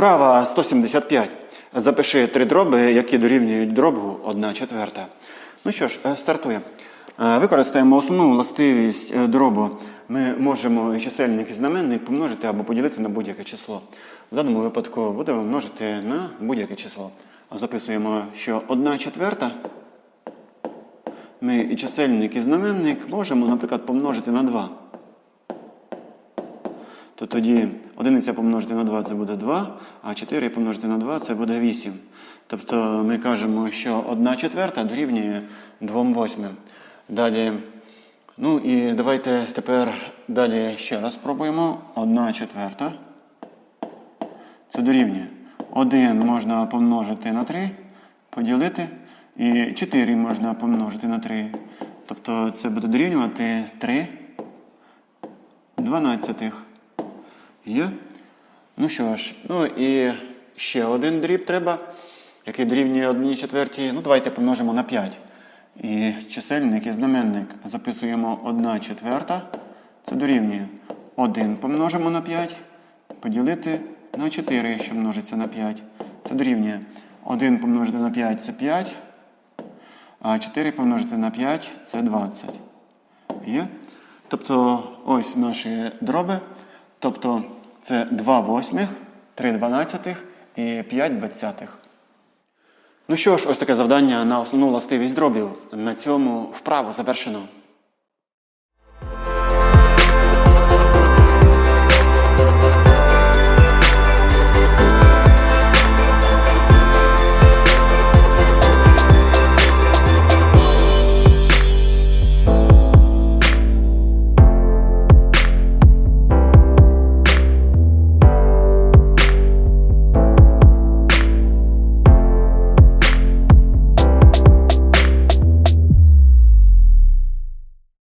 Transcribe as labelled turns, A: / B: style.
A: Вправа 175. Запиши три дроби, які дорівнюють дробу 1 четверта. Ну що ж, е, стартуємо. Е, Використаємо основну властивість е, дробу. Ми можемо і чисельник і знаменник помножити або поділити на будь-яке число. В даному випадку будемо множити на будь-яке число. Записуємо, що 1 четверта ми і чисельник, і знаменник можемо, наприклад, помножити на 2. То тоді одиниця помножити на 2 це буде 2, а 4 помножити на 2 це буде 8. Тобто ми кажемо, що 1 четверта дорівнює 2 восьмим. Далі, ну і давайте тепер далі ще раз спробуємо. 1 четверта. Це дорівнює. 1 можна помножити на 3, поділити, і 4 можна помножити на 3. Тобто це буде дорівнювати 3 дванадцятих. Є? Ну що ж, ну і ще один дріб треба, який дорівнює 1 четвертій. Ну, давайте помножимо на 5. І чисельник і знаменник записуємо 1 четверта. Це дорівнює 1 помножимо на 5, поділити на 4, що множиться на 5. Це дорівнює 1 помножити на 5 це 5, а 4 помножити на 5 це 20. Є? Тобто ось наші дроби. Тобто це 2 восьмих, 3 дванадцятих і 5 двадцятих. Ну що ж, ось таке завдання на основну властивість дробів. На цьому вправу завершено.